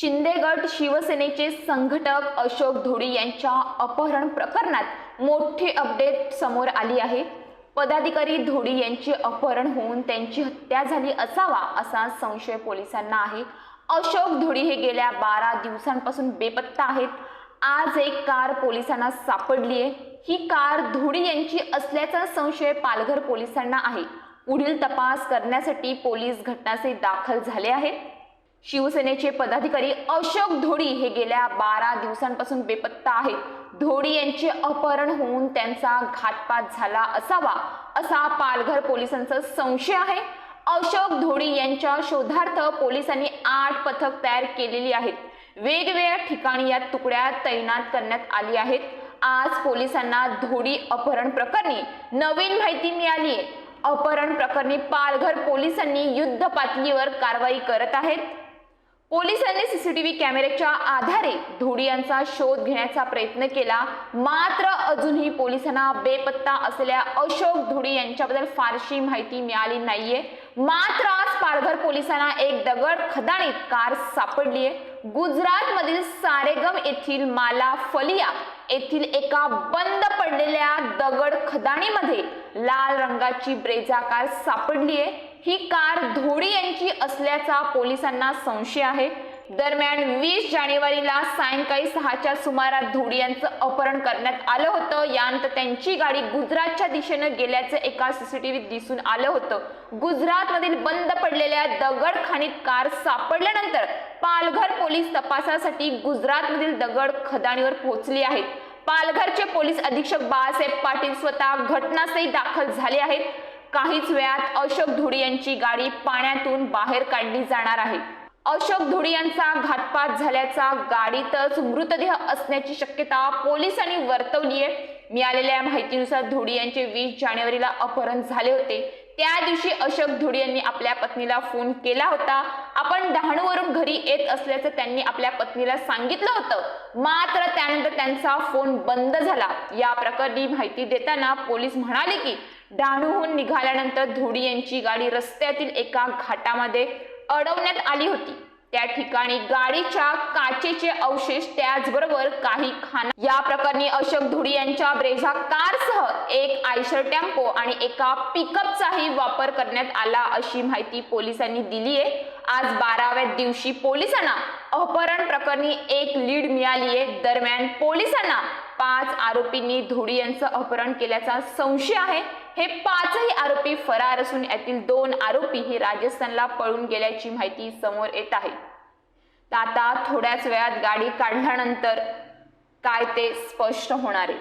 शिंदे गट शिवसेनेचे संघटक अशोक धोडी यांच्या अपहरण प्रकरणात मोठी अपडेट समोर आली आहे. पदाधिकारी धोडी यांचे अपहरण होऊन त्यांची हत्या झाली असावा असा संशय पोलिसांना आहे. अशोक धोडी हे गेल्या बारा दिवसांपासून बेपत्ता आहेत. आज एक कार पोलिसांना सापडली आहे. ही कार धोडी यांची असल्याचा संशय पालघर पोलिसांना आहे. पुढील तपास करण्यासाठी पोलीस घटनास्थळी दाखल झाले आहेत. शिवसेनेचे पदाधिकारी अशोक धोडी हे गेल्या बारा दिवसांपासून बेपत्ता आहेत. धोडी यांचे अपहरण होऊन त्यांचा घातपात झाला असावा असा पालघर पोलिसांचा संशय आहे. अशोक धोडी यांच्या शोधार्थ पोलिसांनी आठ पथक तयार केलेली आहेत. वेगवेगळ्या ठिकाणी या तुकड्या तैनात करण्यात आली आहेत. आज पोलिसांना धोडी अपहरण प्रकरणी नवीन माहिती मिळाली आहे अपहरण प्रकरणी पालघर पोलिसांनी युद्ध पातळीवर कारवाई करत आहेत. पोलिसांनी सीसीटीव्ही कॅमेऱ्याच्या आधारे धोडी यांचा शोध घेण्याचा प्रयत्न केला. मात्र अजूनही पोलिसांना बेपत्ता असलेल्या अशोक धोडी यांच्याबद्दल फारशी माहिती मिळाली नाहीये. मात्र आज पालघर पोलिसांना एक दगड खदाणीत कार सापडली आहे गुजरात मधील सारेगम येथील माला फलिया येथील एका बंद पडलेल्या दगड खदाणीमध्ये लाल रंगाची ब्रेझा कार सापडली आहे ही कार धोडी यांची असल्याचा पोलिसांना संशय आहे. दरम्यान वीस जानेवारीला सायंकाळी सहाच्या सुमारास धोडी यांचं अपहरण करण्यात आलं होतं. यानंतर त्यांची गाडी गुजरातच्या दिशेनं गेल्याचं एका सीसीटीव्हीत दिसून आलं होतं. गुजरातमधील बंद पडलेल्या दगडखाणीत कार सापडल्यानंतर पालघर पोलीस तपासासाठी गुजरातमधील दगड खदाणीवर पोहोचली आहेत. पालघरचे पोलीस अधीक्षक बाळासाहेब पाटील स्वतः घटनास्थळी दाखल झाले आहेत. काहीच वेळात अशोक धुडी यांची गाडी पाण्यातून बाहेर काढली जाणार आहे. अशोक धुडी यांचा घातपात झाल्याचा गाडीतच मृतदेह असण्याची शक्यता पोलिसांनी वर्तवली आहे. मिळालेल्या माहितीनुसार धुडी यांचे वीस जानेवारीला अपहरण झाले होते. त्या दिवशी अशोक धुडी यांनी आपल्या पत्नीला फोन केला होता. आपण डहाणूवरून घरी येत असल्याचं त्यांनी आपल्या पत्नीला सांगितलं होतं. मात्र त्यानंतर त्यांचा फोन बंद झाला. या प्रकरणी माहिती देताना पोलीस म्हणाले की डहाणूहून निघाल्यानंतर धोडी यांची गाडी रस्त्यातील एका घाटामध्ये अडवण्यात आली होती. त्या ठिकाणी गाडीच्या काचेचे अवशेष त्याचबरोबर काही खाना या प्रकरणी अशोक धुडी यांच्या ब्रेझा कारसह एक आयशर टेम्पो आणि एका पिकअपचाही वापर करण्यात आला अशी माहिती पोलिसांनी दिली आहे. आज बाराव्या दिवशी पोलिसांना अपहरण प्रकरणी एक लीड मिळाली आहे. दरम्यान पोलिसांना पाच आरोपींनी धुडी यांचं अपहरण केल्याचा संशय आहे. हे पाचही आरोपी फरार असून यातील दोन आरोपी हे राजस्थानला पळून गेल्याची माहिती समोर येत आहे. तर आता थोड्याच वेळात गाडी काढल्यानंतर काय ते स्पष्ट होणार आहे?